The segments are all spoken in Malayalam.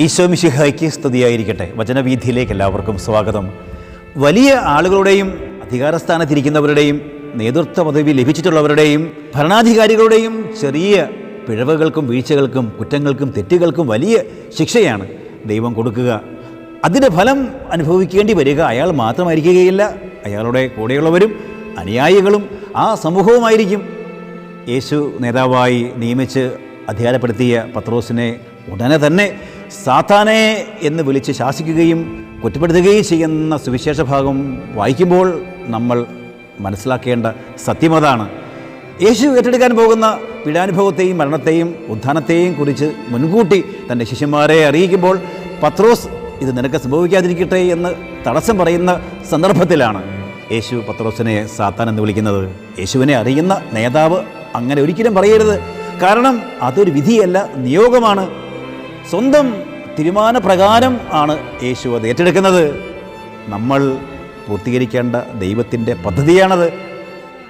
ഈശോ മിശിഹായ്ക്ക് സ്തുതിയായിരിക്കട്ടെ. വചനവീഥിയിലേക്ക് എല്ലാവർക്കും സ്വാഗതം. വലിയ ആളുകളുടെയും അധികാരസ്ഥാനത്തിരിക്കുന്നവരുടെയും നേതൃത്വ പദവി ലഭിച്ചിട്ടുള്ളവരുടെയും ഭരണാധികാരികളുടെയും ചെറിയ പിഴവുകൾക്കും വീഴ്ചകൾക്കും കുറ്റങ്ങൾക്കും തെറ്റുകൾക്കും വലിയ ശിക്ഷയാണ് ദൈവം കൊടുക്കുക. അതിന്റെ ഫലം അനുഭവിക്കേണ്ടി വരിക അയാൾ മാത്രമായിരിക്കുകയില്ല. അയാളുടെ കൂടെയുള്ളവരും അനുയായികളും ആ സമൂഹവുമായിരിക്കും. യേശു നേതാവായി നിയമിച്ച് അധികാരപ്പെടുത്തിയ പത്രോസിനെ ഉടനെ തന്നെ സാത്താനെ എന്ന് വിളിച്ച് ശാസിക്കുകയും കുറ്റപ്പെടുത്തുകയും ചെയ്യുന്ന സുവിശേഷ ഭാഗം വായിക്കുമ്പോൾ നമ്മൾ മനസ്സിലാക്കേണ്ട സത്യമതാണ് യേശു ഏറ്റെടുക്കാൻ പോകുന്ന പീഡാനുഭവത്തെയും മരണത്തെയും ഉദ്ധാനത്തെയും കുറിച്ച് മുൻകൂട്ടി തന്റെ ശിഷ്യന്മാരെ അറിയിക്കുമ്പോൾ പത്രോസ് ഇത് നിനക്ക് സംഭവിക്കാതിരിക്കട്ടെ എന്ന് തടസ്സം പറയുന്ന സന്ദർഭത്തിലാണ് യേശു പത്രോസിനെ സാത്താൻ എന്ന് വിളിക്കുന്നത്. യേശുവിനെ അറിയുന്ന നേതാവ് അങ്ങനെ ഒരിക്കലും പറയരുത്. കാരണം അതൊരു വിധിയല്ല നിയോഗമാണ്. സ്വന്തം തീരുമാനപ്രകാരം ആണ് യേശു അത് ഏറ്റെടുക്കുന്നത്. നമ്മൾ പൂർത്തീകരിക്കേണ്ട ദൈവത്തിന്റെ പദ്ധതിയാണത്.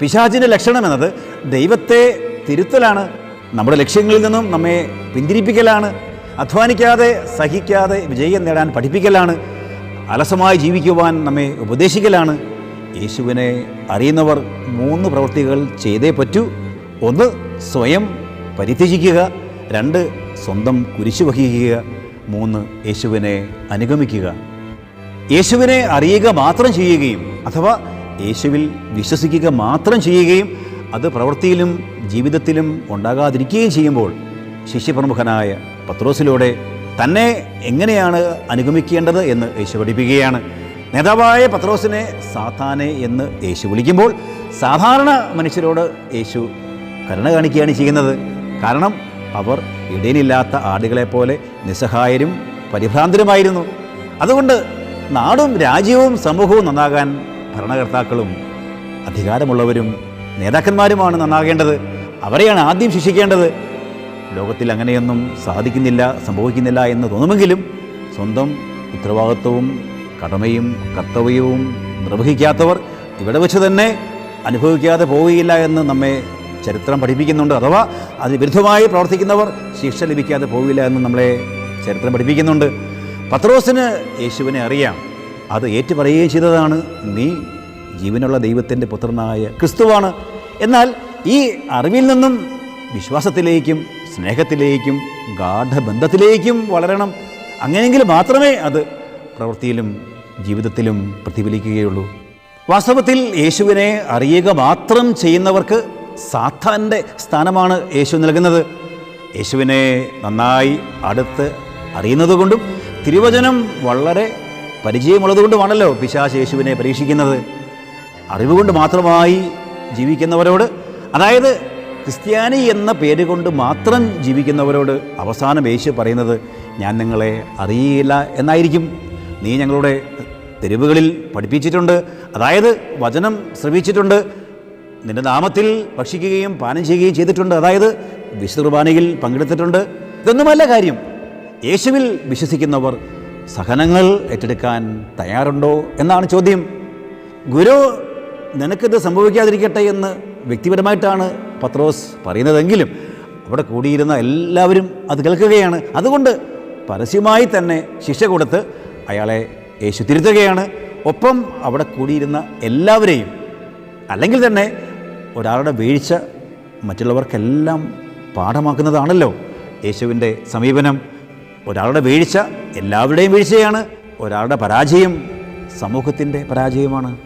പിശാചിന്റെ ലക്ഷണം എന്നത് ദൈവത്തെ തിരുത്തലാണ് നമ്മുടെ ലക്ഷ്യങ്ങളിൽ നിന്നും നമ്മെ പിന്തിരിപ്പിക്കലാണ് അധ്വാനിക്കാതെ സഹിക്കാതെ വിജയം നേടാൻ പഠിപ്പിക്കലാണ് അലസമായി ജീവിക്കുവാൻ നമ്മെ ഉപദേശിക്കലാണ്. യേശുവിനെ അറിയുന്നവർ മൂന്ന് പ്രവൃത്തികൾ ചെയ്തേ പറ്റൂ. ഒന്ന് സ്വയം പരിത്യജിക്കുക. രണ്ട് സ്വന്തം കുരിശു വഹിക്കുക. മൂന്ന് യേശുവിനെ അനുഗമിക്കുക. യേശുവിനെ അറിയുക മാത്രം ചെയ്യുകയും അഥവാ യേശുവിൽ വിശ്വസിക്കുക മാത്രം ചെയ്യുകയും അത് പ്രവൃത്തിയിലും ജീവിതത്തിലും ഉണ്ടാകാതിരിക്കുകയും ചെയ്യുമ്പോൾ ശിഷ്യപ്രമുഖനായ പത്രോസിലൂടെ തന്നെ എങ്ങനെയാണ് അനുഗമിക്കേണ്ടത് എന്ന് യേശു പഠിപ്പിക്കുകയാണ്. നേതാവായ പത്രോസിനെ സാത്താനെ എന്ന് യേശു വിളിക്കുമ്പോൾ സാധാരണ മനുഷ്യരോട് യേശു കരുണ കാണിക്കുകയാണ് ചെയ്യുന്നത്. കാരണം അവർ ഇടയിലില്ലാത്ത ആടുകളെപ്പോലെ നിസ്സഹായരും പരിഭ്രാന്തരുമായിരുന്നു. അതുകൊണ്ട് നാടും രാജ്യവും സമൂഹവും നന്നാകാൻ ഭരണകർത്താക്കളും അധികാരമുള്ളവരും നേതാക്കന്മാരുമാണ് നന്നാകേണ്ടത്. അവരെയാണ് ആദ്യം ശിക്ഷിക്കേണ്ടത്. ലോകത്തിൽ അങ്ങനെയൊന്നും സാധിക്കുന്നില്ല സംഭവിക്കുന്നില്ല എന്ന് തോന്നുമെങ്കിലും സ്വന്തം ഉത്തരവാദിത്വവും കടമയും കർത്തവ്യവും നിർവഹിക്കാത്തവർ ഇവിടെ വെച്ച് തന്നെ അനുഭവിക്കാതെ പോവുകയില്ല എന്ന് നമ്മെ ചരിത്രം പഠിപ്പിക്കുന്നുണ്ട്. അഥവാ അതിന് വിരുദ്ധമായി പ്രവർത്തിക്കുന്നവർ ശിക്ഷ ലഭിക്കാതെ പോവില്ല എന്ന് നമ്മളെ ചരിത്രം പഠിപ്പിക്കുന്നുണ്ട്. പത്രോസിന് യേശുവിനെ അറിയാം. അത് ഏറ്റുപറയുകയും ചെയ്തതാണ് നീ ജീവനുള്ള ദൈവത്തിന്റെ പുത്രനായ ക്രിസ്തുവാണ്. എന്നാൽ ഈ അറിവിൽ നിന്നും വിശ്വാസത്തിലേക്കും സ്നേഹത്തിലേക്കും ഗാഠബന്ധത്തിലേക്കും വളരണം. അങ്ങനെയെങ്കിൽ മാത്രമേ അത് പ്രവൃത്തിയിലും ജീവിതത്തിലും പ്രതിഫലിക്കുകയുള്ളൂ. വാസ്തവത്തിൽ യേശുവിനെ അറിയുക മാത്രം ചെയ്യുന്നവർക്ക് സാത്താന്റെ സ്ഥാനമാണ് യേശു നൽകുന്നത്. യേശുവിനെ നന്നായി അടുത്ത് അറിയുന്നതുകൊണ്ടും തിരുവചനം വളരെ പരിചയമുള്ളതുകൊണ്ടുമാണല്ലോ പിശാശ് യേശുവിനെ പരീക്ഷിക്കുന്നത്. അറിവുകൊണ്ട് മാത്രമായി ജീവിക്കുന്നവരോട് അതായത് ക്രിസ്ത്യാനി എന്ന പേര് കൊണ്ട് മാത്രം ജീവിക്കുന്നവരോട് അവസാനം യേശു പറയുന്നത് ഞാൻ നിങ്ങളെ അറിയില്ല എന്നായിരിക്കും. നീ ഞങ്ങളുടെ തെരുവുകളിൽ പഠിപ്പിച്ചിട്ടുണ്ട് അതായത് വചനം ശ്രവിച്ചിട്ടുണ്ട് നിന്റെ നാമത്തിൽ ഭക്ഷിക്കുകയും പാനം ചെയ്യുകയും ചെയ്തിട്ടുണ്ട്. അതായത് വിശുദ്ധ കുർബാനയിൽ പങ്കെടുത്തിട്ടുണ്ട്. ഇതൊന്നുമല്ല കാര്യം. യേശുവിൽ വിശ്വസിക്കുന്നവർ സഹനങ്ങൾ ഏറ്റെടുക്കാൻ തയ്യാറുണ്ടോ എന്നാണ് ചോദ്യം. ഗുരു നിനക്കിത് സംഭവിക്കാതിരിക്കട്ടെ എന്ന് വ്യക്തിപരമായിട്ടാണ് പത്രോസ് പറയുന്നതെങ്കിലും അവിടെ കൂടിയിരുന്ന എല്ലാവരും അത് കേൾക്കുകയാണ്. അതുകൊണ്ട് പരസ്യമായി തന്നെ ശിക്ഷ കൊടുത്ത് അയാളെ യേശു തിരുത്തുകയാണ്. ഒപ്പം അവിടെ കൂടിയിരുന്ന എല്ലാവരെയും അല്ലെങ്കിൽ തന്നെ ഒരാളുടെ വീഴ്ച മറ്റുള്ളവർക്കെല്ലാം പാഠമാക്കുന്നതാണല്ലോ. യേശുവിന്റെ സമീപനം ഒരാളുടെ വീഴ്ച എല്ലാവരുടെയും വീഴ്ചയാണ് ഒരാളുടെ പരാജയം സമൂഹത്തിന്റെ പരാജയമാണ്.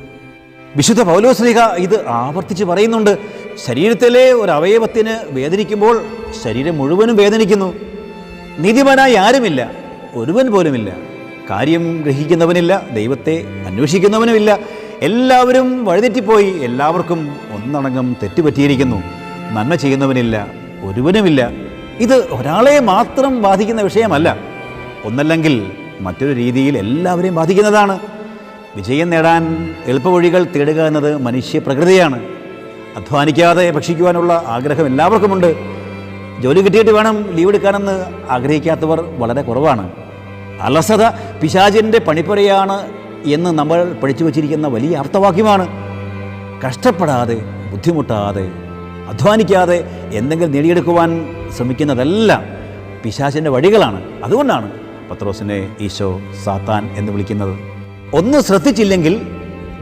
വിശുദ്ധ പൗലോസ്ലിഹ ഇത് ആവർത്തിച്ച് പറയുന്നുണ്ട് ശരീരത്തിലെ ഒരു അവയവത്തിന് വേദനിക്കുമ്പോൾ ശരീരം മുഴുവനും വേദനിക്കുന്നു. നീതിമാനായി ആരുമില്ല ഒരുവൻ പോലുമില്ല. കാര്യം ഗ്രഹിക്കുന്നവനില്ല ദൈവത്തെ അന്വേഷിക്കുന്നവനുമില്ല. എല്ലാവരും വഴിതെറ്റിപ്പോയി. എല്ലാവർക്കും ഒന്നടങ്കം തെറ്റുപറ്റിയിരിക്കുന്നു. നന്മ ചെയ്യുന്നവനില്ല ഒരുവനുമില്ല. ഇത് ഒരാളെ മാത്രം ബാധിക്കുന്ന വിഷയമല്ല. ഒന്നല്ലെങ്കിൽ മറ്റൊരു രീതിയിൽ എല്ലാവരെയും ബാധിക്കുന്നതാണ്. വിജയം നേടാൻ എളുപ്പവഴികൾ തേടുക എന്നത് മനുഷ്യ പ്രകൃതിയാണ്. അധ്വാനിക്കാതെ ഭക്ഷിക്കുവാനുള്ള ആഗ്രഹം എല്ലാവർക്കുമുണ്ട്. ജോലി കിട്ടിയിട്ട് വേണം ലീവ് എടുക്കാനെന്ന് ആഗ്രഹിക്കാത്തവർ വളരെ കുറവാണ്. അലസത പിശാചിന്റെ പണിപ്പുരയാണ് എന്ന് നമ്മൾ പഠിച്ചു വച്ചിരിക്കുന്ന വലിയ അർത്ഥവാക്യമാണ്. കഷ്ടപ്പെടാതെ ബുദ്ധിമുട്ടാതെ അധ്വാനിക്കാതെ എന്തെങ്കിലും നേടിയെടുക്കുവാൻ ശ്രമിക്കുന്നതെല്ലാം പിശാചിന്റെ വഴികളാണ്. അതുകൊണ്ടാണ് പത്രോസിനെ ഈശോ സാത്താൻ എന്ന് വിളിക്കുന്നത്. ഒന്ന് ശ്രദ്ധിച്ചില്ലെങ്കിൽ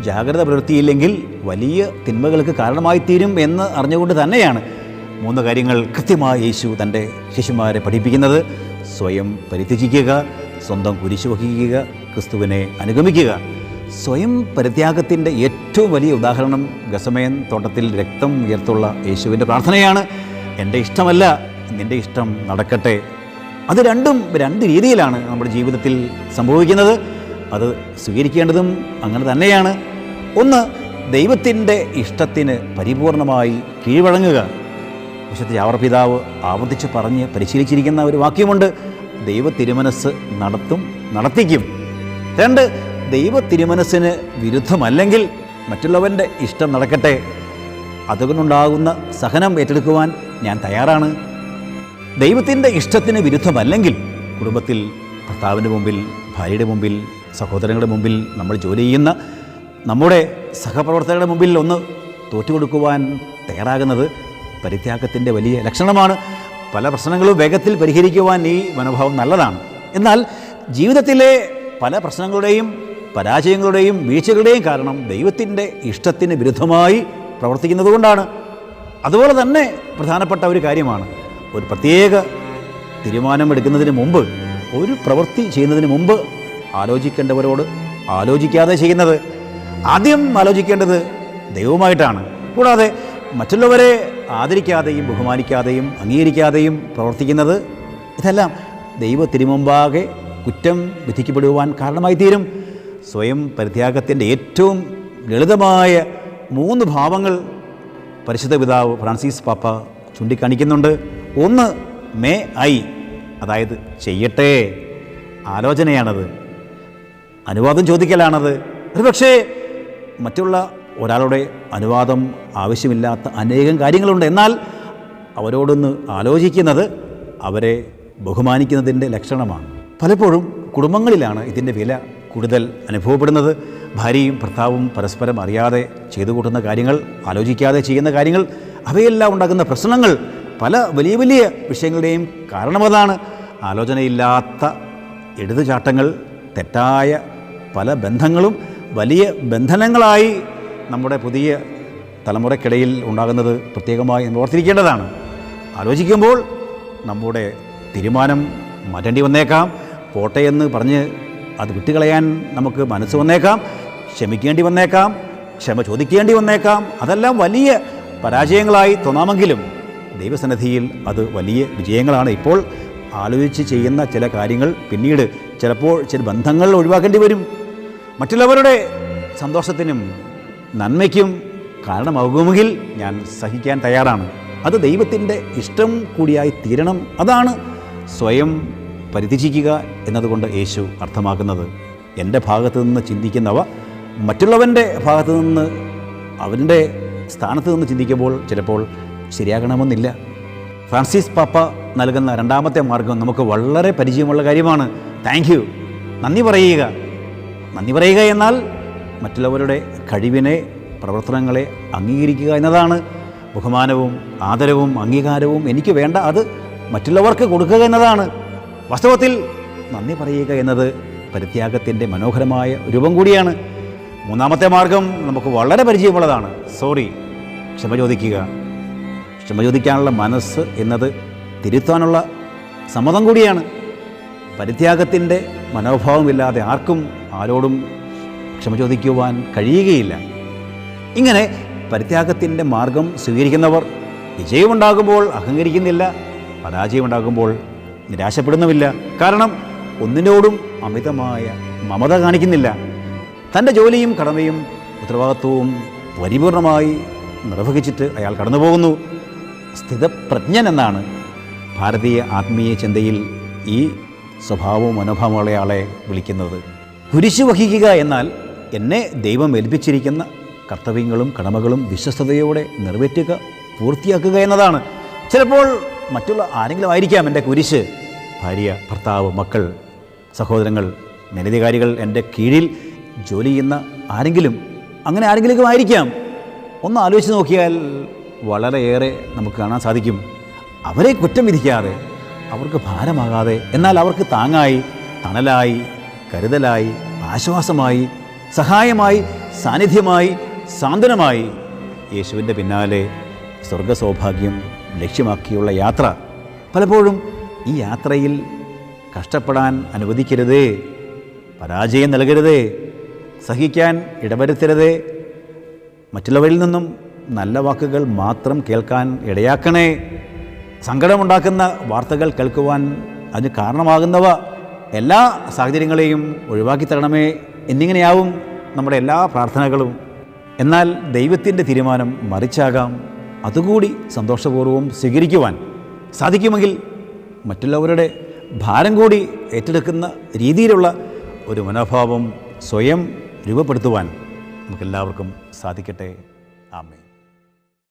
ജാഗ്രത പുലർത്തിയില്ലെങ്കിൽ വലിയ തിന്മകൾക്ക് കാരണമായിത്തീരും എന്ന് അറിഞ്ഞുകൊണ്ട് തന്നെയാണ് മൂന്ന് കാര്യങ്ങൾ കൃത്യമായി യേശു തന്റെ ശിശുമാരെ പഠിപ്പിക്കുന്നത്. സ്വയം പരിത്യജിക്കുക സ്വന്തം കുരിശു വഹിക്കുക ക്രിസ്തുവിനെ അനുഗമിക്കുക. സ്വയം പരിത്യാഗത്തിന്റെ ഏറ്റവും വലിയ ഉദാഹരണം ഗസമയൻ തോട്ടത്തിൽ രക്തം ഉയർത്തുള്ള യേശുവിന്റെ പ്രാർത്ഥനയാണ്. എന്റെ ഇഷ്ടമല്ല നിന്റെ ഇഷ്ടം നടക്കട്ടെ. അത് രണ്ടും രണ്ട് രീതിയിലാണ് നമ്മുടെ ജീവിതത്തിൽ സംഭവിക്കുന്നത്. അത് സ്വീകരിക്കേണ്ടതും അങ്ങനെ തന്നെയാണ്. ഒന്ന് ദൈവത്തിന്റെ ഇഷ്ടത്തിന് പരിപൂർണമായി കീഴ്വഴങ്ങുക. വിശുദ്ധ യാവർ പിതാവ് ആവർത്തിച്ച് പറഞ്ഞ് പരിശീലിച്ചിരിക്കുന്ന ഒരു വാക്യമുണ്ട്. ദൈവ തിരുമനസ് നടത്തും നടത്തിക്കും. രണ്ട് ദൈവ തിരുമനസ്സിന് വിരുദ്ധമല്ലെങ്കിൽ മറ്റുള്ളവന്റെ ഇഷ്ടം നടക്കട്ടെ. അതുകൊണ്ടുണ്ടാകുന്ന സഹനം ഏറ്റെടുക്കുവാൻ ഞാൻ തയ്യാറാണ്. ദൈവത്തിന്റെ ഇഷ്ടത്തിന് വിരുദ്ധമല്ലെങ്കിൽ കുടുംബത്തിൽ ഭർത്താവിന്റെ മുമ്പിൽ ഭാര്യയുടെ മുമ്പിൽ സഹോദരങ്ങളുടെ മുമ്പിൽ നമ്മൾ ജോലി ചെയ്യുന്ന നമ്മുടെ സഹപ്രവർത്തകരുടെ മുമ്പിൽ ഒന്ന് തോറ്റുകൊടുക്കുവാൻ തയ്യാറാകുന്നത് പരിത്യാഗത്തിന്റെ വലിയ ലക്ഷണമാണ്. പല പ്രശ്നങ്ങളും വേഗത്തിൽ പരിഹരിക്കുവാൻ ഈ മനോഭാവം നല്ലതാണ്. എന്നാൽ ജീവിതത്തിലെ പല പ്രശ്നങ്ങളുടെയും പരാജയങ്ങളുടെയും വീഴ്ചകളുടെയും കാരണം ദൈവത്തിന്റെ ഇഷ്ടത്തിന് വിരുദ്ധമായി പ്രവർത്തിക്കുന്നത് കൊണ്ടാണ് അതുപോലെ തന്നെ പ്രധാനപ്പെട്ട ഒരു കാര്യമാണ്. ഒരു പ്രത്യേക തീരുമാനമെടുക്കുന്നതിന് മുമ്പ് ഒരു പ്രവൃത്തി ചെയ്യുന്നതിന് മുമ്പ് ആലോചിക്കേണ്ടവരോട് ആലോചിക്കാതെ ചെയ്യുന്നത്. ആദ്യം ആലോചിക്കേണ്ടത് ദൈവമായിട്ടാണ് കൂടാതെ മറ്റുള്ളവരെ ആദരിക്കാതെയും ബഹുമാനിക്കാതെയും അംഗീകരിക്കാതെയും പ്രവർത്തിക്കുന്നത് ഇതെല്ലാം ദൈവ തിരുമുമ്പാകെ കുറ്റം വിധിക്കപ്പെടുവാൻ കാരണമായി തീരും സ്വയം പരിത്യാഗത്തിന്റെ ഏറ്റവും ലളിതമായ മൂന്ന് ഭാവങ്ങൾ പരിശുദ്ധ പിതാവ് ഫ്രാൻസിസ് പാപ്പ ചൂണ്ടിക്കാണിക്കുന്നുണ്ട്. ഒന്ന് മേ ഐ അതായത് ചെയ്യട്ടെ. ആലോചനയാണത്. അനുവാദം ചോദിക്കലാണത്. ഒരുപക്ഷേ മറ്റുള്ള ഒരാളുടെ അനുവാദം ആവശ്യമില്ലാത്ത അനേകം കാര്യങ്ങളുണ്ട്. എന്നാൽ അവരോടൊന്ന് ആലോചിക്കുന്നത് അവരെ ബഹുമാനിക്കുന്നതിന്റെ ലക്ഷണമാണ്. പലപ്പോഴും കുടുംബങ്ങളിലാണ് ഇതിന്റെ വില കൂടുതൽ അനുഭവപ്പെടുന്നത്. ഭാര്യയും ഭർത്താവും പരസ്പരം അറിയാതെ ചെയ്തു കൂട്ടുന്ന കാര്യങ്ങൾ ആലോചിക്കാതെ ചെയ്യുന്ന കാര്യങ്ങൾ അവയെല്ലാം ഉണ്ടാകുന്ന പ്രശ്നങ്ങൾ പല വലിയ വലിയ വിഷയങ്ങളുടെയും കാരണമതാണ് ആലോചനയില്ലാത്ത എടുത്തുചാട്ടങ്ങൾ തെറ്റായ പല ബന്ധങ്ങളും വലിയ ബന്ധനങ്ങളായി നമ്മുടെ പുതിയ തലമുറയ്ക്കിടയിൽ ഉണ്ടാകുന്നത് പ്രത്യേകമായി ഓർത്തിരിക്കേണ്ടതാണ്. ആലോചിക്കുമ്പോൾ നമ്മുടെ തീരുമാനം മാറ്റേണ്ടി വന്നേക്കാം. പോട്ടെ എന്ന് പറഞ്ഞ് അത് വിട്ടുകളയാൻ നമുക്ക് മനസ്സ് വന്നേക്കാം ക്ഷമിക്കേണ്ടി വന്നേക്കാം ക്ഷമ ചോദിക്കേണ്ടി വന്നേക്കാം. അതെല്ലാം വലിയ പരാജയങ്ങളായി തോന്നാമെങ്കിലും ദൈവസന്നിധിയിൽ അത് വലിയ വിജയങ്ങളാണ്. ഇപ്പോൾ ആലോചിച്ച് ചെയ്യുന്ന ചില കാര്യങ്ങൾ പിന്നീട് ചിലപ്പോൾ ചില ബന്ധങ്ങൾ ഒഴിവാക്കേണ്ടി വരും. മറ്റുള്ളവരുടെ സന്തോഷത്തിനും നന്മയ്ക്കും കാരണമാകുമെങ്കിൽ ഞാൻ സഹിക്കാൻ തയ്യാറാണ്. അത് ദൈവത്തിന്റെ ഇഷ്ടം കൂടിയായി തീരണം. അതാണ് സ്വയം പരിത്യജിക്കുക എന്നതുകൊണ്ട് യേശു അർത്ഥമാക്കുന്നത് എന്റെ ഭാഗത്ത് നിന്ന് ചിന്തിക്കുന്നവ മറ്റുള്ളവന്റെ ഭാഗത്ത് നിന്ന് അവന്റെ സ്ഥാനത്ത് നിന്ന് ചിന്തിക്കുമ്പോൾ ചിലപ്പോൾ ശരിയാകണമെന്നില്ല. ഫ്രാൻസിസ് പാപ്പ നൽകുന്ന രണ്ടാമത്തെ മാർഗം നമുക്ക് വളരെ പരിചയമുള്ള കാര്യമാണ്. താങ്ക് യു നന്ദി പറയുക. നന്ദി പറയുക എന്നാൽ മറ്റുള്ളവരുടെ കഴിവിനെ പ്രവർത്തനങ്ങളെ അംഗീകരിക്കുക എന്നതാണ്. ബഹുമാനവും ആദരവും അംഗീകാരവും എനിക്ക് വേണ്ട. അത് മറ്റുള്ളവർക്ക് കൊടുക്കുക എന്നതാണ്. വാസ്തവത്തിൽ നന്ദി പറയുക എന്നത് പരിത്യാഗത്തിന്റെ മനോഹരമായ രൂപം കൂടിയാണ്. മൂന്നാമത്തെ മാർഗം നമുക്ക് വളരെ പരിചയമുള്ളതാണ്. സോറി ക്ഷമ ചോദിക്കുക. ക്ഷമ ചോദിക്കാനുള്ള മനസ്സ് എന്നത് തിരുത്താനുള്ള സമ്മതം കൂടിയാണ്. പരിത്യാഗത്തിന്റെ മനോഭാവമില്ലാതെ ആർക്കും ആരോടും ക്ഷമ ചോദിക്കുവാൻ കഴിയുകയില്ല. ഇങ്ങനെ പരിത്യാഗത്തിന്റെ മാർഗം സ്വീകരിക്കുന്നവർ വിജയമുണ്ടാകുമ്പോൾ അഹങ്കരിക്കുന്നില്ല പരാജയമുണ്ടാകുമ്പോൾ നിരാശപ്പെടുന്നുമില്ല കാരണം ഒന്നിനോടും അമിതമായ മമത കാണിക്കുന്നില്ല. തന്റെ ജോലിയും കടമയും ഉത്തരവാദിത്വവും പരിപൂർണമായി നിർവഹിച്ചിട്ട് അയാൾ കടന്നുപോകുന്നു. സ്ഥിതപ്രജ്ഞൻ എന്നാണ് ഭാരതീയ ആത്മീയ ചിന്തയിൽ ഈ സ്വഭാവവും മനോഭാവമുള്ള ആളെ വിളിക്കുന്നത്. കുരിശു വഹിക്കുക എന്നാൽ എന്നെ ദൈവം ഏൽപ്പിച്ചിരിക്കുന്ന കർത്തവ്യങ്ങളും കടമകളും വിശ്വസ്തയോടെ നിറവേറ്റുക പൂർത്തിയാക്കുക എന്നതാണ്. ചിലപ്പോൾ മറ്റുള്ള ആരെങ്കിലും ആയിരിക്കാം എന്റെ കുരിശ്. ഭാര്യ ഭർത്താവ് മക്കൾ സഹോദരങ്ങൾ മേലധികാരികൾ എന്റെ കീഴിൽ ജോലി ചെയ്യുന്ന ആരെങ്കിലും അങ്ങനെ ആരെങ്കിലും ആയിരിക്കാം. ഒന്ന് ആലോചിച്ച് നോക്കിയാൽ വളരെയേറെ നമുക്ക് കാണാൻ സാധിക്കും. അവരെ കുറ്റം വിധിക്കാതെ അവർക്ക് ഭാരമാകാതെ എന്നാൽ അവർക്ക് താങ്ങായി തണലായി കരുതലായി ആശ്വാസമായി സഹായമായി സാന്നിധ്യമായി സാന്ത്വനമായി യേശുവിന്റെ പിന്നാലെ സ്വർഗസൗഭാഗ്യം ലക്ഷ്യമാക്കിയുള്ള യാത്ര പലപ്പോഴും ഈ യാത്രയിൽ കഷ്ടപ്പെടാൻ അനുവദിക്കരുത് പരാജയം നൽകരുത് സഹിക്കാൻ ഇടവരുത്തരുത്. മറ്റുള്ളവരിൽ നിന്നും നല്ല വാക്കുകൾ മാത്രം കേൾക്കാൻ ഇടയാക്കണേ. സങ്കടമുണ്ടാക്കുന്ന വാർത്തകൾ കേൾക്കുവാൻ അതിന് കാരണമാകുന്നവ എല്ലാ സാഹചര്യങ്ങളെയും ഒഴിവാക്കി തരണമേ. എന്നിങ്ങനെയാവും നമ്മുടെ എല്ലാ പ്രാർത്ഥനകളും. എന്നാൽ ദൈവത്തിന്റെ തീരുമാനം മറിച്ചാകാം. അതുകൂടി സന്തോഷപൂർവം സ്വീകരിക്കുവാൻ സാധിക്കുമെങ്കിൽ മറ്റുള്ളവരുടെ ഭാരം കൂടി ഏറ്റെടുക്കുന്ന രീതിയിലുള്ള ഒരു മനോഭാവം സ്വയം രൂപപ്പെടുത്തുവാൻ നമുക്കെല്ലാവർക്കും സാധിക്കട്ടെ. ആമേ